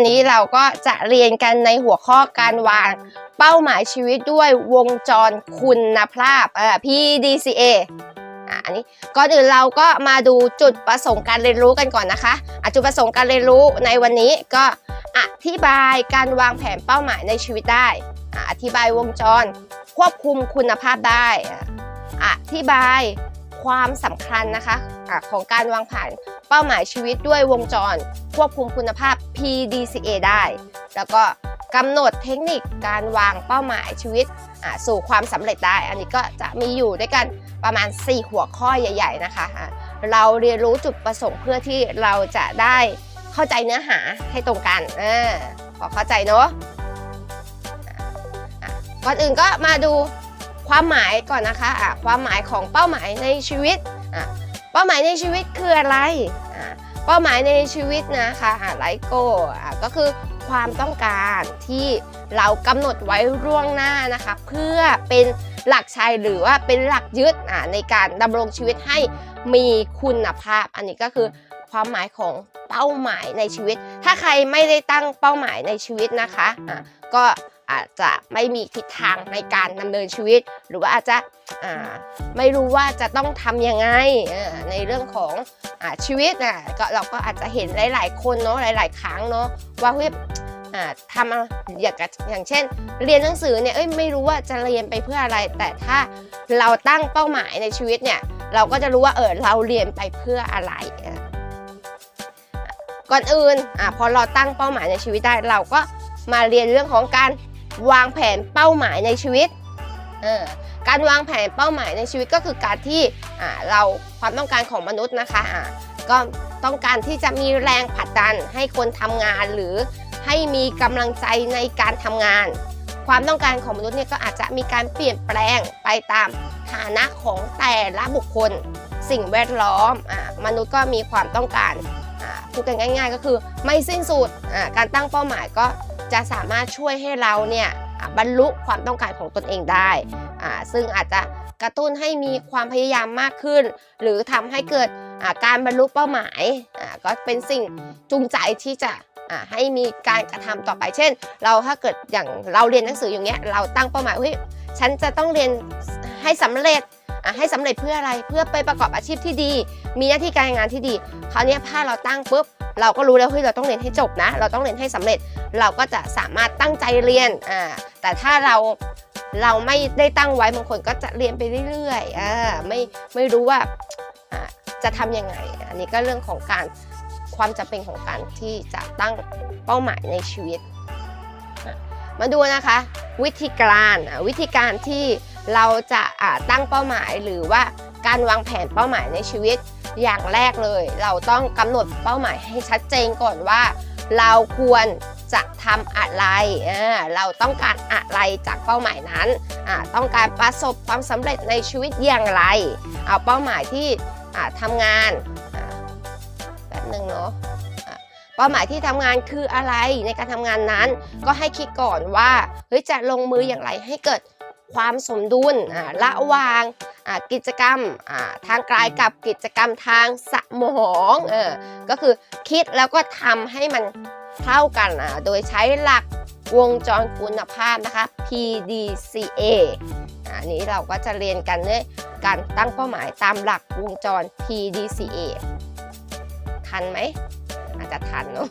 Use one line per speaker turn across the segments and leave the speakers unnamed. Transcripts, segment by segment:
วันนี้เราก็จะเรียนกันในหัวข้อการวาง เป้าหมายชีวิตด้วยวงจรคุณภาพเอ่อ PDCA อันนี้ก่อนอื่นเราก็มาดูจุดประสงค์การเรียนรู้กันก่อนนะคะอะจุดประสงค์การเรียนรู้ในวันนี้ก็อธิบายการวางแผนเป้าหมายในชีวิตได้ อธิบายวงจร ควบคุมคุณภาพได้ อธิบาย ความสำคัญนะคะอะของการวางแผนเป้าหมายชีวิตด้วยวงจร ควบคุมคุณภาพ PDCA ได้ แล้วก็กำหนดเทคนิคการวางเป้าหมายชีวิตสู่ความสำเร็จได้ อันนี้ก็จะมีอยู่ด้วยกันประมาณ 4 หัวข้อใหญ่ ๆ นะคะะเราเรียนรู้จุดประสงค์เพื่อที่เราจะได้เข้าใจเนื้อหาให้ตรงกันเอพอเข้าใจเนอะอะก่อนอื่นก็มาดู ความหมายก่อนนะคะอะความหมายของเป้าหมายในชีวิตอะเป้าหมายในชีวิตคืออะไรอะเป้าหมายในชีวิตนะคะอะไลโก้อะก็คือความต้องการที่เรากำหนดไว้ล่วงหน้านะคะเพื่อเป็นหลักชัยหรือว่าเป็นหลักยึดอะในการดำรงชีวิตให้มีคุณภาพ อันนี้ก็คือความหมายของเป้าหมายในชีวิต ถ้าใครไม่ได้ตั้งเป้าหมายในชีวิตนะคะอะก็ อาจจะไม่มีทิศทางในการดำเนินชีวิต หรือว่าอาจจะไม่รู้ว่าจะต้องทำยังไงในเรื่องของอชีวิตอะก็เราก็อาจจะเห็นหลาย ๆ คนเนาะหลาย ๆ ครั้งเนาะว่าเฮ้ยทำอย่างอย่างเช่น เรียนหนังสือเนี่ยเอ้ยไม่รู้ว่าจะเรียนไปเพื่ออะไร แต่ถ้าเราตั้งเป้าหมายในชีวิตเนี่ยเราก็จะรู้ว่าเออเราเรียนไปเพื่ออะไรก่อนอื่นอพอเราตั้งเป้าหมายในชีวิตได้เราก็มาเรียนเรื่องของการ วางแผนเป้าหมายในชีวิต การวางแผนเป้าหมายในชีวิตก็คือการที่เราความต้องการของมนุษย์นะคะอ่าก็ต้องการที่จะมีแรงผลักดันให้คนทำงานหรือให้มีกำลังใจในการทำงาน ความต้องการของมนุษย์เนี่ยก็อาจจะมีการเปลี่ยนแปลงไปตามฐานะของแต่ละบุคคล สิ่งแวดล้อมอมนุษย์ก็มีความต้องการพูดกันง่าย ๆ ก็คือไม่สิ้นสุดการตั้งเป้าหมายก็ จะสามารถช่วยให้เราเนี่ยบรรลุความต้องการของตนเองได้ซึ่งอาจจะกระตุ้นให้มีความพยายามมากขึ้น หรือทำให้เกิดการบรรลุเป้าหมายก็เป็นสิ่งจูงใจที่จะให้มีการกระทำต่อไป เช่น เราถ้าเกิดอย่างเราเรียนหนังสืออย่างเงี้ย เราตั้งเป้าหมายเฮ้ยฉันจะต้องเรียนให้สำเร็จให้สำเร็จเพื่ออะไร เพื่อไปประกอบอาชีพที่ดี มีหน้าที่การงานที่ดี คราวนี้ถ้าเราตั้งปุ๊บ เราก็รู้แล้วเฮ้ยเราต้องเรียนให้จบนะ เราต้องเรียนให้สำเร็จ เราก็จะสามารถตั้งใจเรียนอ่าแต่ถ้าเราเราไม่ได้ตั้งไว้บางคนก็จะเรียนไปเรื่อยๆอ่าไม่ไม่รู้ว่าอ่าจะทำยังไง อันนี้ก็เรื่องของการความจำเป็นของการที่จะตั้งเป้าหมายในชีวิต มาดูนะคะ วิธีการอะวิธีการที่เราจะอ่าตั้งเป้าหมายหรือว่า การวางแผนเป้าหมายในชีวิตอย่างแรกเลย เราต้องกำหนดเป้าหมายให้ชัดเจนก่อนว่า เราควรจะทำอะไร เราต้องการอะไรจากเป้าหมายนั้น ต้องการประสบความสำเร็จในชีวิตอย่างไร เอาเป้าหมายที่ทำงานแป๊บหนึ่งเนาะเป้าหมายที่ทำงานคืออะไรในการทำงานนั้น ก็ให้คิดก่อนว่าเฮ้ยจะลงมืออย่างไรให้เกิด ความสมดุลระหว่างกิจกรรมทางกายกับกิจกรรมทางสมองเออก็คือคิดแล้วก็ทำให้มันเท่ากันโดยใช้หลักวงจรคุณภาพนะคะ PDCA อันนี้เราก็จะเรียนกันเนี่ยการตั้งเป้าหมายตามหลักวงจร PDCA ทันไหม อาจจะทันเนอะ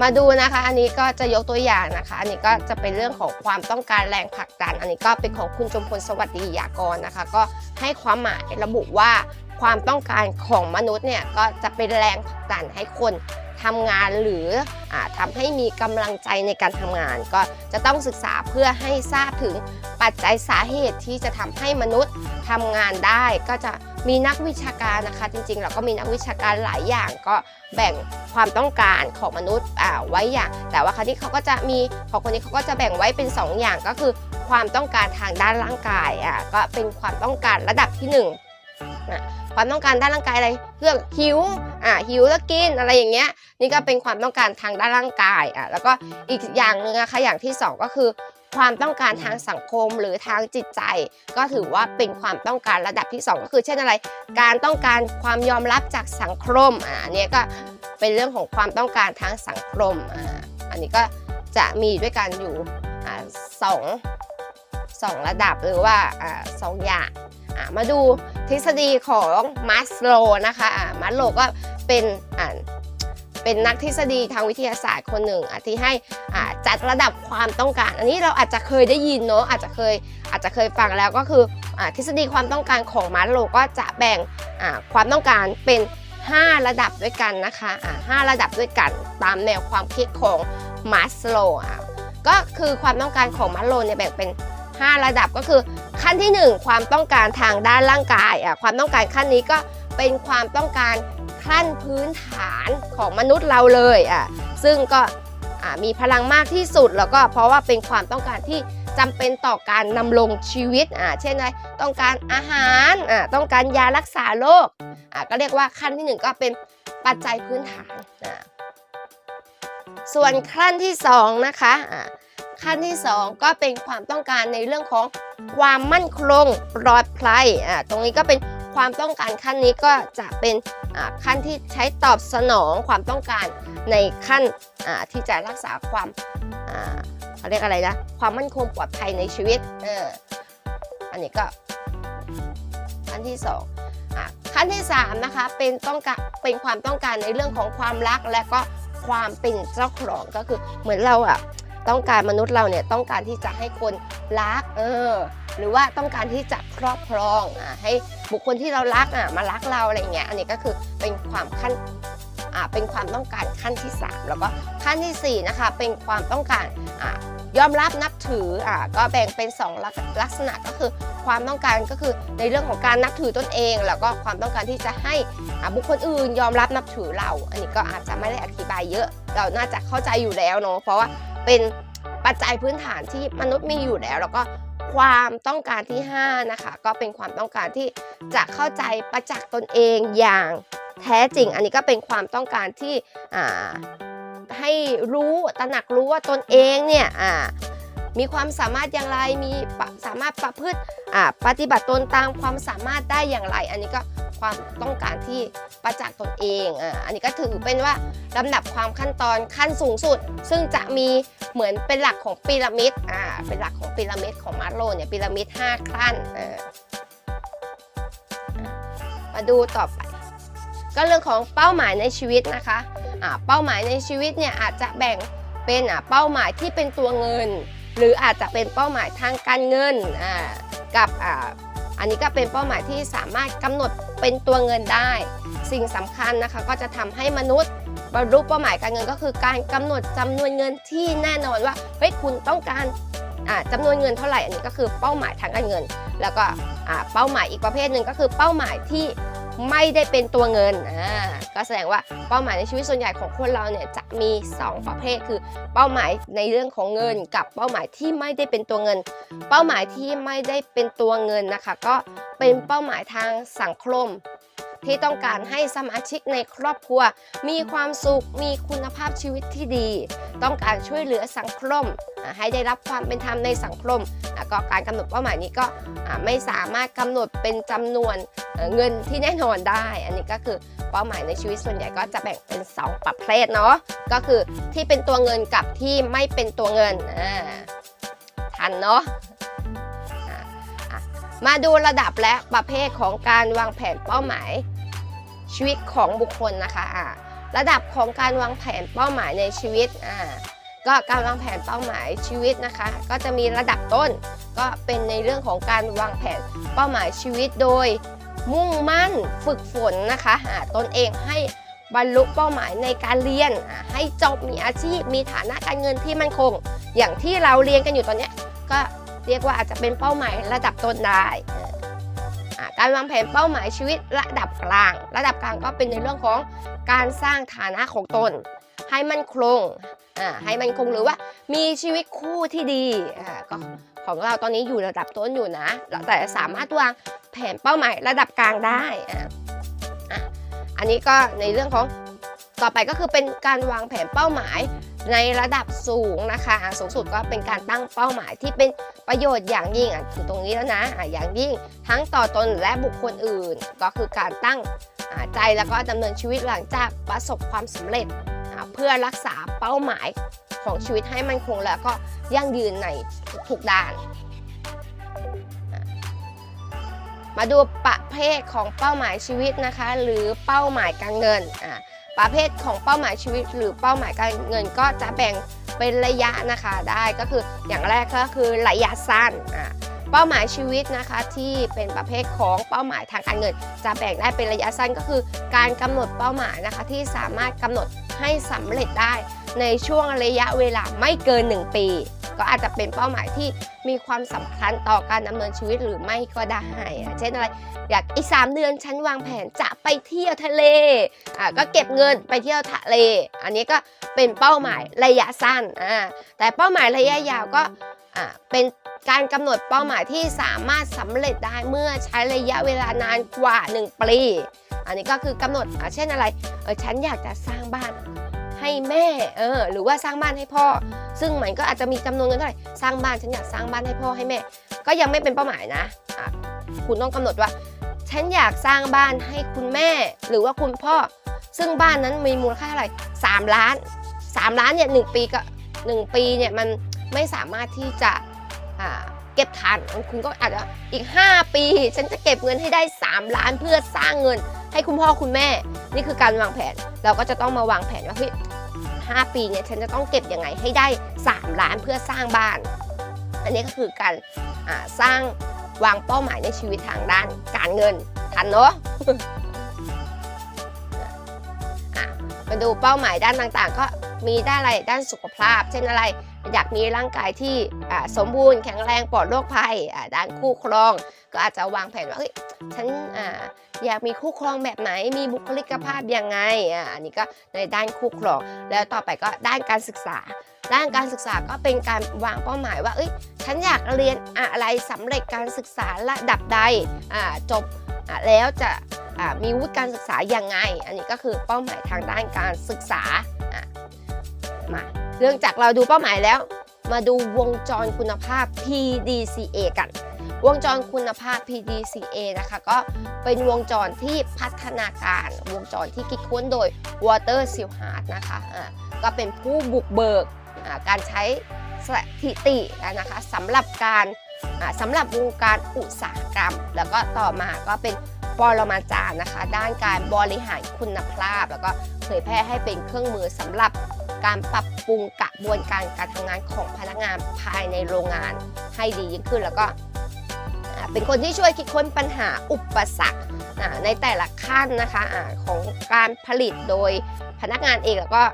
มาดูนะคะ อันนี้ก็จะยกตัวอย่างนะคะ อันนี้ก็จะเป็นเรื่องของความต้องการแรงผลักดัน อันนี้ก็เป็นของคุณจมพลสวัสดียากรนะคะ ก็ให้ความหมายระบุว่าความต้องการของมนุษย์เนี่ยก็จะเป็นแรงผลักดันให้คน ทำงานหรืออทำให้มีกำลังใจในการทำงาน ก็จะต้องศึกษาเพื่อให้ทราบถึงปัจจัยสาเหตุที่จะทำให้มนุษย์ทำงานได้ ก็จะมีนักวิชาการนะคะ จริงๆ เราก็มีนักวิชาการหลายอย่างก็แบ่งความต้องการของมนุษย์อ่าไว้อย่าง แต่ว่าคราวนี้เขาก็จะมีของคนนี้เขาก็จะแบ่งไว้เป็น 2 อย่างก็คือ ความต้องการทางด้านร่างกายอะก็เป็นความต้องการระดับที่หนึ่ง ความต้องการด้านร่างกายอะไรเพื่อหิวอะหิวแล้วกินอะไรอย่างเงี้ยนี่ก็เป็นความต้องการทางด้านร่างกายอะแล้วก็อีกอย่างหนึ่งนะคะอย่างที่สองก็คือ ความต้องการทางสังคมหรือทางจิตใจ ก็ถือว่าเป็นความต้องการระดับที่สองก็คือเช่นอะไร การต้องการความยอมรับจากสังคมอะอันเนี้ยก็เป็นเรื่องของความต้องการทางสังคมอ่าอันนี้ก็จะมีด้วยกันอยู่อ่าสองสองระดับหรือว่าอ่าสองอย่าง มาดูทฤษฎีของมัสโลนะคะมัสโลก็เป็นเป็นนักทฤษฎีทางวิทยาศาสตร์คนหนึ่งที่ให้จัดระดับความต้องการ อันนี้เราอาจจะเคยได้ยินเนาะอาจจะเคยอาจจะเคยฟังแล้วก็คืออทฤษฎีความต้องการของมัสโลก็จะแบ่งความต้องการเป็น 5 ระดับด้วยกันนะคะอ่าห้าระดับด้วยกันตามแนวความคิดของมัสโลก็คือความต้องการของมัสโลเนี่ยแบ่งเป็น 5 ระดับก็คือ ขั้นที่ 1 ความต้องการทางด้านร่างกายอะความต้องการขั้นนี้ก็เป็นความต้องการขั้นพื้นฐานของมนุษย์เราเลยอะซึ่งก็มีพลังมากที่สุดแล้วก็เพราะว่าเป็นความต้องการที่จำเป็นต่อการนำรงชีวิตอ่าเช่นอะไรต้องการอาหารอ่าต้องการยารักษาโรคอ่าก็เรียกว่าขั้นที่หนึ่งก็เป็นปัจจัยพื้นฐานอ่าส่วนขั้นที่สองนะคะอ่า ขั้นที่ 2 ก็เป็นความต้องการในเรื่องของความมั่นคงปลอดภัยอ่าตรงนี้ก็เป็นความต้องการขั้นนี้ก็จะเป็นอ่าขั้นที่ใช้ตอบสนองความต้องการในขั้นอ่าที่จะรักษาความอ่าเขาเรียกอะไรนะความมั่นคงปลอดภัยในชีวิตเอออันนี้ก็ขั้นที่2อะขั้นที่3นะคะเป็นต้องการเป็นความต้องการในเรื่องของความรักและก็ความเป็นเจ้าของก็คือเหมือนเราอะ ต้องการมนุษย์เราเนี่ยต้องการที่จะให้คนรักเออหรือว่าต้องการที่จะครอบครองอะให้บุคคลที่เรารักอะมารักเราอะไรเงี้ยอันนี้ก็คือเป็นความขั้นอ่าเป็นความต้องการขั้นที่ 3 แล้วก็ขั้นทีสี่4นะคะเป็นความต้องการอ่ายอมรับนับถืออ่าก็แบ่งเป็น2ลักลักษณะก็คือความต้องการก็คือในเรื่องของการนับถือตนเอง แล้วก็ความต้องการที่จะให้อาบุคคลอื่นยอมรับนับถือเรา อันนี้ก็อาจจะไม่ได้อธิบายเยอะ เราน่าจะเข้าใจอยู่แล้วเนาะเพราะว่า เป็นปัจจัยพื้นฐานที่มนุษย์มีอยู่แล้ว แล้วก็ความต้องการที่ 5 นะคะ ก็เป็นความต้องการที่จะเข้าใจประจักษ์ตนเองอย่างแท้จริง อันนี้ก็เป็นความต้องการที่ให้รู้ตระหนักรู้ว่าตนเองเนี่ยมีความสามารถอย่างไร มีสามารถประพฤติปฏิบัติตนตามความสามารถได้อย่างไร อันนี้ก็ ความต้องการที่ประจักษ์ตนเองอ่าอันนี้ก็ถือเป็นว่าลำดับความขั้นตอนขั้นสูงสุด ซึ่งจะมีเหมือนเป็นหลักของพีระมิดอ่าเป็นหลักของพีระมิดของมาร์โลเนี่ยพีระมิด 5 ขั้นเออมาดูต่อไป ก็เรื่องของเป้าหมายในชีวิตนะคะอ่าเป้าหมายในชีวิตเนี่ยอาจจะแบ่งเป็นอ่าเป้าหมายที่เป็นตัวเงิน หรืออาจจะเป็นเป้าหมายทางการเงินอ่ากับอ่า อันนี้ก็เป็นเป้าหมายที่สามารถกำหนดเป็นตัวเงินได้ สิ่งสำคัญนะคะก็จะทำให้มนุษย์บรรลุเป้าหมายการเงินก็คือการกำหนดจำนวนเงินที่แน่นอนว่าเฮ้ยคุณต้องการจำจำนวนเงินเท่าไหร่อันนี้ก็คือเป้าหมายทางการเงิน แล้วก็เป้าหมายอีกประเภทหนึ่งก็คือเป้าหมายที่ ไม่ได้เป็นตัวเงินอ่าก็แสดงว่าเป้าหมายในชีวิตส่วนใหญ่ของคนเราเนี่ยจะมี 2 ประเภทคือ เป้าหมายในเรื่องของเงิน กับเป้าหมายที่ไม่ได้เป็นตัวเงิน เป้าหมายที่ไม่ได้เป็นตัวเงินนะคะ ก็เป็นเป้าหมายทางสังคม ที่ต้องการให้สมาชิกในครอบครัว มีความสุขมีคุณภาพชีวิตที่ดี ต้องการช่วยเหลือสังคมให้ได้รับความเป็นธรรมในสังคมก็การกำหนดเป้าหมายนี้ก็ไม่สามารถกำหนดเป็นจำนวนเงินที่แน่นอนได้ อันนี้ก็คือเป้าหมายในชีวิตส่วนใหญ่ก็จะแบ่งเป็น 2 ประเภทเนาะก็คือที่เป็นตัวเงินกับที่ไม่เป็นตัวเงินทันเนาะมาดูระดับและประเภทของการวางแผนเป้าหมาย ชีวิตของบุคคลนะคะอ่าระดับของการวางแผนเป้าหมายในชีวิตอ่าก็การวางแผนเป้าหมายชีวิตนะคะ ก็จะมีระดับต้น ก็เป็นในเรื่องของการวางแผนเป้าหมายชีวิตโดย มุ่งมั่นฝึกฝนนะคะอ่าตนเองให้บรรลุเป้าหมายในการเรียน ให้จบมีอาชีพ มีฐานะการเงินที่มั่นคง อย่างที่เราเรียนกันอยู่ตอนนี้ก็เรียกว่าอาจจะเป็นเป้าหมายระดับต้นได้ การวางแผนเป้าหมายชีวิตระดับกลาง ระดับกลางก็เป็นในเรื่องของการสร้างฐานะของตน ให้มันคงให้มันคงหรือว่ามีชีวิตคู่ที่ดีก็ของเราตอนนี้อยู่ระดับต้นอยู่นะแต่สามารถวางแผนเป้าหมายระดับกลางได้อะอันนี้ก็ในเรื่องของต่อไปก็คือเป็นการวางแผนเป้าหมาย ในระดับสูงนะคะสูงสุดก็เป็นการตั้งเป้าหมายที่เป็นประโยชน์อย่างยิ่งถึงตรงนี้แล้วนะอย่างยิ่งทั้งต่อตนและบุคคลอื่น ก็คือการตั้งใจแล้วก็ดำเนินชีวิตหลังจากประสบความสำเร็จ เพื่อรักษาเป้าหมายของชีวิตให้มันคงแล้วก็ยั่งยืนในทุกๆด้าน มาดูประเภทของเป้าหมายชีวิตนะคะ หรือเป้าหมายการเงินอ่า ประเภทของเป้าหมายชีวิต หรือเป้าหมายการเงินก็จะแบ่งเป็นระยะนะคะได้ก็คืออย่างแรกก็คือระยะสั้นอ่าเป้าหมายชีวิตนะคะที่เป็นประเภทของเป้าหมายทางการเงิน จะแบ่งได้เป็นระยะสั้นก็คือ การกำหนดเป้าหมายนะคะที่สามารถกำหนดให้สำเร็จได้ในช่วงระยะเวลาไม่เกิน 1 ปี ก็อาจจะเป็นเป้าหมายที่มีความสำคัญต่อการดำเนินชีวิตหรือไม่ก็ได้เช่นอะไรอยากอีก 3 เดือนฉันวางแผนจะไปเที่ยวทะเลอะก็เก็บเงินไปเที่ยวทะเล อันนี้ก็เป็นเป้าหมายระยะสั้นอ่าแต่เป้าหมายระยะยาวก็อ่าเป็นการกำหนดเป้าหมายที่สามารถสำเร็จได้เมื่อใช้ระยะเวลานานกว่า 1 ปี อันนี้ก็คือกำหนดอะเช่นอะไรเออฉันอยากจะสร้างบ้านให้แม่เออหรือว่าสร้างบ้านให้พ่อ ซึ่งมันก็อาจจะมีจำนวนเงินเท่าไหร่สร้างบ้านฉันอยากสร้างบ้านให้พ่อให้แม่ ก็ยังไม่เป็นเป้าหมายนะะคุณต้องกำหนดว่า ฉันอยากสร้างบ้านให้คุณแม่ หรือว่าคุณพ่อ ซึ่งบ้านนั้นมีมูลค่าเท่าไหร่3ล้าน3ล้านเนี่ยหปีก็1ปีเนี่ยมันไม่สามารถที่จะเก็บทันคุณก็อาจจะอีก 5 ปี ฉันจะเก็บเงินให้ได้ 3 ล้านเพื่อสร้างเงิน ให้คุณพ่อคุณแม่ นี่คือการวางแผน เราก็จะต้องมาวางแผนว่าเฮ้ย 5 ปีเนี่ยฉันจะต้องเก็บยังไงให้ได้ 3 ล้านเพื่อสร้างบ้าน อันนี้ก็คือการสร้างวางเป้าหมายในชีวิตทางด้านการเงินทันเนาะอะมาดูเป้าหมายด้านต่างๆ ก็ มีด้านอะไรด้านสุขภาพ เช่นอะไร อยากมีร่างกายที่สมบูรณ์แข็งแรงปลอดโรคภัยด้านคู่ครอง ก็อาจจะวางแผนว่าเฮ้ยฉันออยากมีคู่ครองแบบไหนมีบุคลิกภาพยังไงอ,อันนี้ก็ในด้านคู่ครอง แล้วต่อไปก็ด้านการศึกษา ด้านการศึกษาก็เป็นการวางเป้าหมายว่าเอ้ยฉันอยากเรียนอะไรสำเร็จการศึกษาระดับใดจบแล้วจะมีวุฒิการศึกษายังไง อันนี้ก็คือเป้าหมายทางด้านการศึกษา มาเรื่องจากเราดูเป้าหมายแล้ว มาดูวงจรคุณภาพ PDCA กัน วงจรคุณภาพ PDCA นะคะ ก็เป็นวงจรที่พัฒนาการวงจรที่คิดค้นโดย Water s i l h a r t นะคะอ่าก็เป็นผู้บุกเบิกการใช้สถิตินะคะสำหรับการสำหรับวงการอุตสาหกรรม แล้วก็ต่อมาก็เป็นปรมาจารย์นะคะ ด้านการบริหารคุณภาพ แล้วก็เผยแพร่ให้เป็นเครื่องมือสำหรับ การปรับปรุงกระบวนการการทำงานของพนักงานภายในโรงงานให้ดียิ่งขึ้น แล้วก็เป็นคนที่ช่วยคิดค้นปัญหาอุปสรรคในแต่ละขั้นนะคะอาของการผลิตโดยพนักงานเองแล้วก็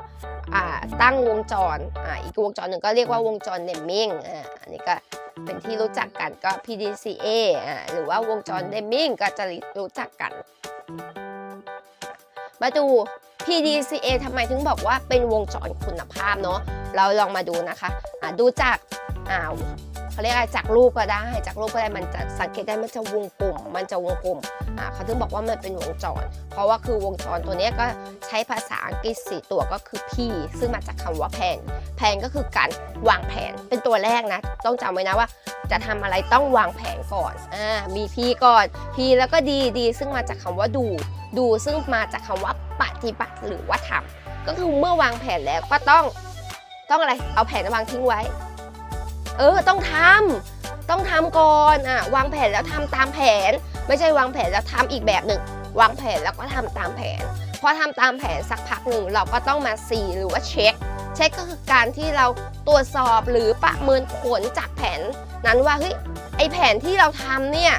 ตั้งวงจรออีกวงจรหนึ่งก็เรียกว่าวงจรเนมมิ่งอันนี้ก็เป็นที่รู้จักกันก็ PDCA หรือว่าวงจรเนมมิ่งก็จะรู้จักกัน มาดู PDCA ทำไมถึงบอกว่าเป็นวงจรคุณภาพเนาะเราลองมาดูนะคะอ่าดูจากอ่าเขาเรียกอะไรจากรูปก็ได้จากรูปก็ได้มันจะสังเกตได้มันจะวงกลมมันจะวงกลมอ่าเขาถึงบอกว่ามันเป็นวงจร เพราะว่าคือวงจรตัวนี้ก็ใช้ภาษาอังกฤษสี่ตัวก็คือ P ซึ่งมาจากคำว่าแผนแผนก็คือการวางแผนเป็นตัวแรกนะ ต้องจำไว้นะว่า จะทำอะไรต้องวางแผนก่อนอ่ามี P ก่อน P แล้วก็ดีดีซึ่งมาจากคำว่าดู ดูซึ่งมาจากคำว่าปฏิบัติหรือว่าทำก็คือเมื่อวางแผนแล้วก็ต้องต้องอะไรเอาแผนวางทิ้งไว้ เออต้องทำต้องทำก่อนอะวางแผนแล้วทำตามแผน ไม่ใช่วางแผนแล้วทำอีกแบบหนึ่งวางแผนแล้วก็ทำตามแผนพอทำตามแผนสักพักหนึ่งเราก็ต้องมาสีหรือว่าเช็ค เช็คก็คือการที่เราตรวจสอบหรือประเมินผลจากแผน นั้นว่าเฮ้ยไอแผนที่เราทำเนี่ย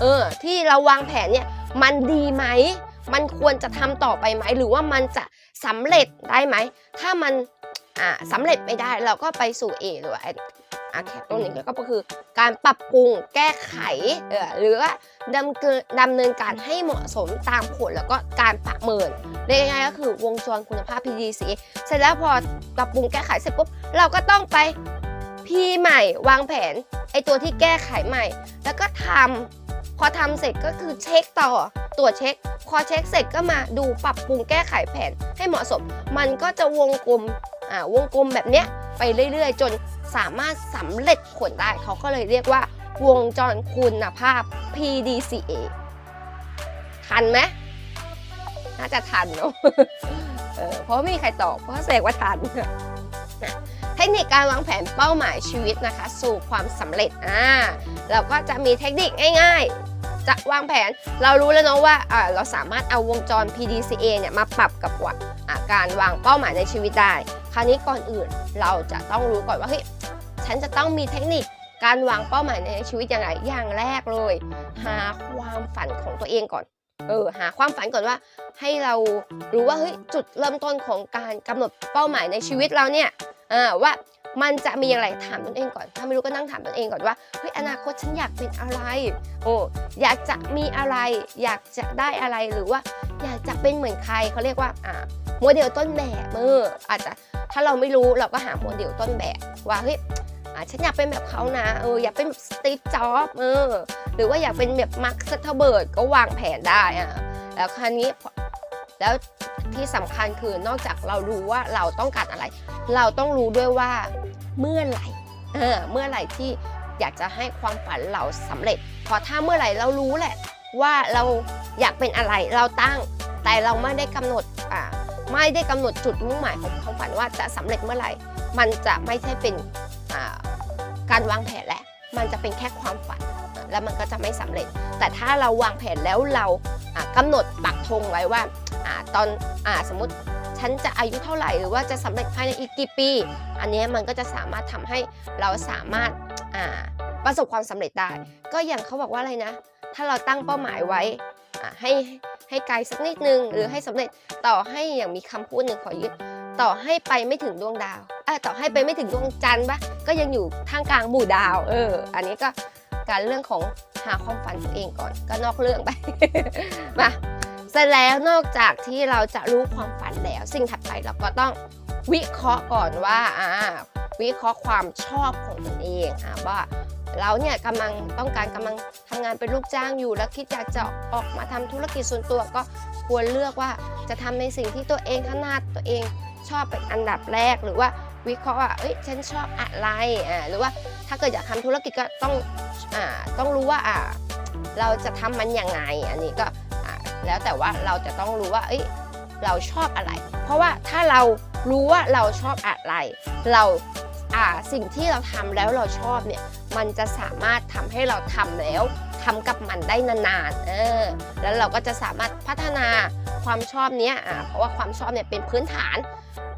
เออที่เราวางแผนเนี่ยมันดีไหมมันควรจะทำต่อไปไหมหรือว่ามันจะสำเร็จได้ไหม ถ้ามันอ่าสำเร็จไม่ได้เราก็ไปสู่ A หรือว่า อาแคตรงนี้ก็คือการปรับปรุงแก้ไขเออหรือว่าดำเนินดำเนินการให้เหมาะสมตามผลแล้วก็การประเมินเรียกง่ายๆก็คือวงจรคุณภาพ PDC เสร็จแล้วพอปรับปรุงแก้ไขเสร็จปุ๊บเราก็ต้องไปพีใหม่วางแผนไอตัวที่แก้ไขใหม่ แล้วก็ทำพอทำเสร็จก็คือเช็คต่อตรวจเช็ค พอเช็คเสร็จก็มาดูปรับปรุงแก้ไขแผนให้เหมาะสม มันก็จะวงกลมอ่าวงกลมแบบเนี้ยไปเรื่อยๆ จน สามารถสำเร็จผลได้ เขาก็เลยเรียกว่าวงจรคุณภาพ PDCA ทันไหมน่าจะทันเนาะเพราะไม่มีใครตอบเพราะแสดงว่าทันนะเทคนิคการวางแผนเป้าหมายชีวิตนะคะ สู่ความสำเร็จอ่าเราก็จะมีเทคนิคง่าย ๆ จะวางแผน เรารู้แล้วเนาะว่าเราสามารถเอาวงจร PDCA เนี่ยมาปรับกับว่าอ่าการวางเป้าหมายในชีวิตได้ คราวนี้ก่อนอื่นเราจะต้องรู้ก่อนว่าเฮ้ยฉันจะต้องมีเทคนิคการวางเป้าหมายในชีวิตยังไงอย่างแรกเลย หาความฝันของตัวเองก่อนเออหาความฝันก่อนว่าให้เรารู้ว่าเฮ้ยจุดเริ่มต้นของการกำหนดเป้าหมายในชีวิตเราเนี่ย ออว่ามันจะมีอะไรถามตนเองก่อน ถ้าไม่รู้ก็นั่งถามตนเองก่อนว่าเฮ้ยอนาคตฉันอยากเป็นอะไรโอ้อยากจะมีอะไร อยากจะได้อะไรหรือว่า อยากจะเป็นเหมือนใครเขาเรียกว่าอ่าโมเดลต้นแบบเอออาจจะถ้าเราไม่รู้เราก็หาโมเดลต้นแบบว่าเฮ้ยฉันอยากเป็นแบบเขานะเอออยากเป็นแบบสตีฟจ็อบเออหรือว่าอยากเป็นแบบมาร์คซักเคอร์เบิร์ดก็วางแผนได้อะแล้วคราวนี้ แล้วที่สำคัญคือนอกจากเรารู้ว่าเราต้องการอะไร เราต้องรู้ด้วยว่าเมื่อไหร่เออเมื่อไหร่ที่อยากจะให้ความฝันเราสำเร็จ พอถ้าเมื่อไหร่เรารู้แหละ ว่าเราอยากเป็นอะไรเราตั้ง แต่เราไม่ได้กำหนดอ่าไม่ได้กำหนดจุดมุ่งหมายของความฝันว่าจะสำเร็จเมื่อไหร่ มันจะไม่ใช่เป็นอ่าการวางแผนแหละมันจะเป็นแค่ความฝัน แล้วมันก็จะไม่สำเร็จ แต่ถ้าเราวางแผนแล้วเราอะกำหนดปักธงไว้ว่า ตอนอ่าสมมติฉันจะอายุเท่าไหร่หรือว่าจะสำเร็จภายในอีกกี่ปี อันนี้มันก็จะสามารถทำให้เราสามารถอ่าประสบความสำเร็จได้ ก็อย่างเขาบอกว่าอะไรนะ ถ้าเราตั้งเป้าหมายไว้อะให้ให้ไกลสักนิดนึง หรือให้สำเร็จต่อให้อย่างมีคำพูดหนึ่งขอยึดต่อให้ไปไม่ถึงดวงดาวเออต่อให้ไปไม่ถึงดวงจันทร์ปะก็ยังอยู่ท่ามกลางหมู่ดาว เออ อันนี้ก็การเรื่องของหาความฝันตัวเองก่อนก็นอกเรื่องไป มา เสร็จแล้วนอกจากที่เราจะรู้ความฝันแล้ว สิ่งถัดไปเราก็ต้องวิเคราะห์ก่อนว่าอ่าวิเคราะห์ความชอบของตนเองอ่าว่าเราเนี่ยกำลังต้องการกำลังทำงานเป็นลูกจ้างอยู่ แล้วคิดอยากจะออกมาทำธุรกิจส่วนตัวก็ควรเลือกว่าจะทำในสิ่งที่ตัวเองถนัดตัวเองชอบเป็นอันดับแรกหรือว่าวิเคราะห์ว่าเอ้ยฉันชอบอะไรอ่าหรือว่าถ้าเกิดอยากทำธุรกิจก็ต้องอ่าต้องรู้ว่าอ่าเราจะทำมันยังไง อันนี้ก็ แล้วแต่ว่าเราจะต้องรู้ว่าเอ้ยเราชอบอะไร เพราะว่าถ้าเรารู้ว่าเราชอบอะไร เราอ่าสิ่งที่เราทำแล้วเราชอบเนี่ยมันจะสามารถทำให้เราทำแล้วทำกับมันได้นานๆเออแล้วเราก็จะสามารถพัฒนาความชอบเนี้ยอ่าเพราะว่าความชอบเนี่ยเป็นพื้นฐาน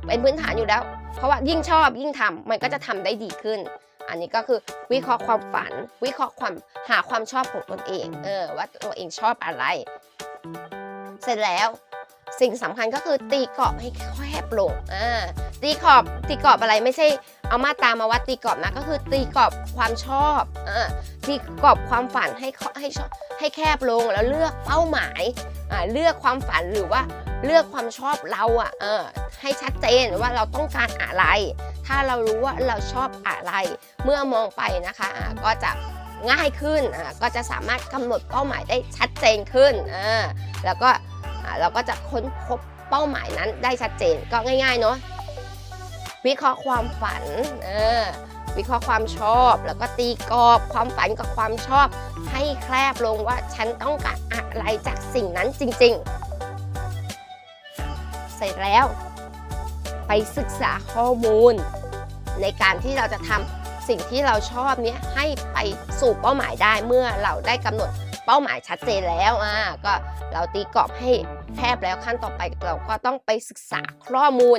เป็นพื้นฐานอยู่แล้ว เพราะว่ายิ่งชอบยิ่งทำมันก็จะทำได้ดีขึ้น อันนี้ก็คือวิเคราะห์ความฝัน วิเคราะห์ความหาความชอบของตนเองเออว่าตัวเองชอบอะไร เสร็จแล้วสิ่งสำคัญก็คือตีกรอบให้แคบลงอ่าตีกรอบตีกรอบอะไรไม่ใช่เอามาตามาวัดตีกรอบนะก็คือตีกรอบความชอบอ่าตีกรอบความฝันให้ให้ชอบให้แคบลงแล้วเลือกเป้าหมายอ่าเลือกความฝันหรือว่าเลือกความชอบเราอะเออให้ชัดเจนว่าเราต้องการอะไร ถ้าเรารู้ว่าเราชอบอะไร เมื่อมองไปนะคะอ่าก็จะ ง่ายขึ้นก็จะสามารถกำหนดเป้าหมายได้ชัดเจนขึ้นแล้วก็เราก็จะค้นพบเป้าหมายนั้นได้ชัดเจนก็ง่ายๆเนาะวิเคราะห์ความฝันวิเคราะห์ความชอบ แล้วก็ตีกรอบความฝันกับความชอบ ให้แคบลงว่าฉันต้องการอะไรจากสิ่งนั้นจริง ๆ เสร็จแล้ว ไปศึกษาข้อมูล ในการที่เราจะทำ สิ่งที่เราชอบเนี้ยให้ไปสู่เป้าหมายได้เมื่อเราได้กำหนดเป้าหมายชัดเจนแล้วอ่าก็เราตีกรอบให้แคบแล้วขั้นต่อไปเราก็ต้องไปศึกษาข้อมูล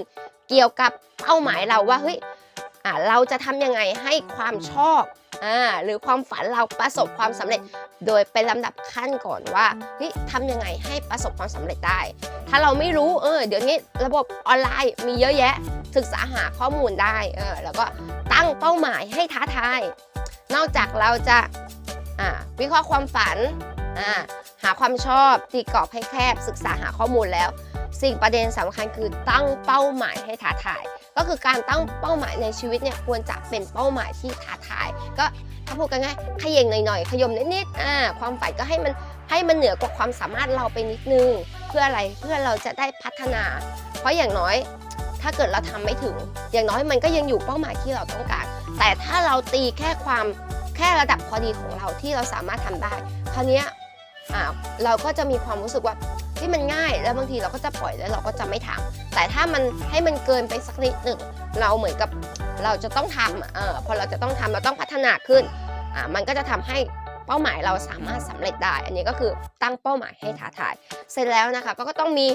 เกี่ยวกับเป้าหมายเราว่าเฮ้ยอ่าเราจะทำยังไงให้ความชอบ อ่าหรือความฝันเราประสบความสำเร็จ โดยเป็นลำดับขั้นก่อนว่าเฮ้ยทำยังไงให้ประสบความสำเร็จได้ ถ้าเราไม่รู้เออเดี๋ยวนี้ระบบออนไลน์มีเยอะแยะ ศึกษาหาข้อมูลได้เออแล้วก็ตั้งเป้าหมายให้ท้าทายนอกจากเราจะอ่าวิเคราะห์ความฝันอ่าหาความชอบตีกรอบให้แคบศึกษาหาข้อมูลแล้ว สิ่งประเด็นสำคัญคือตั้งเป้าหมายให้ท้าทาย ก็คือการตั้งเป้าหมายในชีวิตเนี่ยควรจะเป็นเป้าหมายที่ท้าทาย ก็ถ้าพูดกันง่ายขย่งหน่อยๆขยมนิดๆอ่าความฝันก็ให้มันให้มันเหนือกว่าความสามารถเราไปนิดนึง เพื่ออะไรเพื่อเราจะได้พัฒนา เพราะอย่างน้อย ถ้าเกิดเราทำไม่ถึง อย่างน้อยมันก็ยังอยู่เป้าหมายที่เราต้องการ แต่ถ้าเราตีแค่ความแค่ระดับพอดีของเราที่เราสามารถทำได้คราวนี้ อ่าเราก็จะมีความรู้สึกว่าที่มันง่ายแล้วบางทีเราก็จะปล่อยแล้วเราก็จะไม่ทำแต่ถ้ามันให้มันเกินไปสักนิดหนึ่งเราเหมือนกับเราจะต้องทำอะเออพอเราจะต้องทำเราต้องพัฒนาขึ้นอ่ามันก็จะทำให้เป้าหมายเราสามารถสำเร็จได้ อันนี้ก็คือตั้งเป้าหมายให้ท้าทาย เสร็จแล้วนะคะก็ก็ต้องมี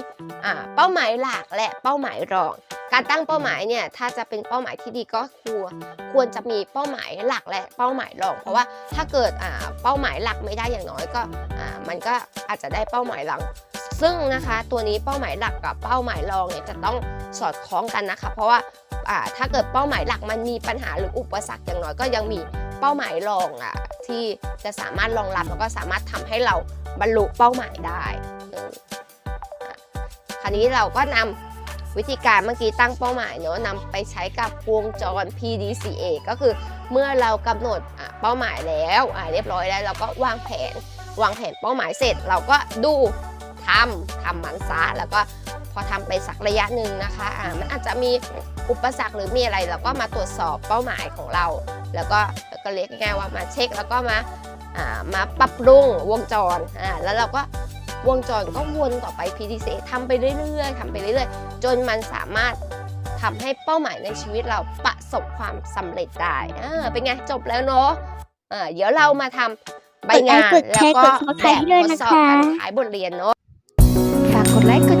เป้าหมายหลักและเป้าหมายรอง การตั้งเป้าหมายเนี่ย ถ้าจะเป็นเป้าหมายที่ดีก็ควรควรจะมีเป้าหมายหลักและเป้าหมายรอง เพราะว่าถ้าเกิดเป้าหมายหลักไม่ได้อย่างน้อยก็ มันก็อาจจะได้เป้าหมายรองซึ่งนะคะตัวนี้เป้าหมายหลักกับเป้าหมายรองเนี่ยจะต้องสอดคล้องกันนะคะ เพราะว่าถ้าเกิดเป้าหมายหลักมันมีปัญหาหรืออุปสรรคอย่างน้อยก็ยังมีเป้าหมายรองอะที่จะสามารถรองรับแล้วก็สามารถทำให้เราบรรลุเป้าหมายได้คราวนี้เราก็นำวิธีการเมื่อกี้ตั้งเป้าหมายเนอะนำไปใช้กับวงจร PDCA ก็คือเมื่อเรากำหนดเป้าหมายแล้วเรียบร้อยแล้วเราก็วางแผน วางแผนเป้าหมายเสร็จ เราก็ดูทำทำมันซะแล้วก็พอทำไปสักระยะหนึ่งนะคะอ่ามันอาจจะมีอุปสรรคหรือมีอะไรเราก็มาตรวจสอบเป้าหมายของเรา แล้วก็ก็เรียกง่ายๆว่ามาเช็คแล้วก็มาอ่ามาปรับปรุงวงจรอ่าแล้วเราก็วงจรก็วนต่อไป PDC ทำไปเรื่อยๆทำไปเรื่อยๆ จนมันสามารถทำให้เป้าหมายในชีวิตเราประสบความสำเร็จได้อ่าเป็นไงจบแล้วเนาะอ่าเดี๋ยวเรามาทำ ใบงาน
กดไลค์กดแชร์
แล้วก็
กด subscribe
แบบ
ด้วย
ทด
นะ
สอบ
คะ
การขายบทเรียนเนาะ
ฝากกดไลค์กดแช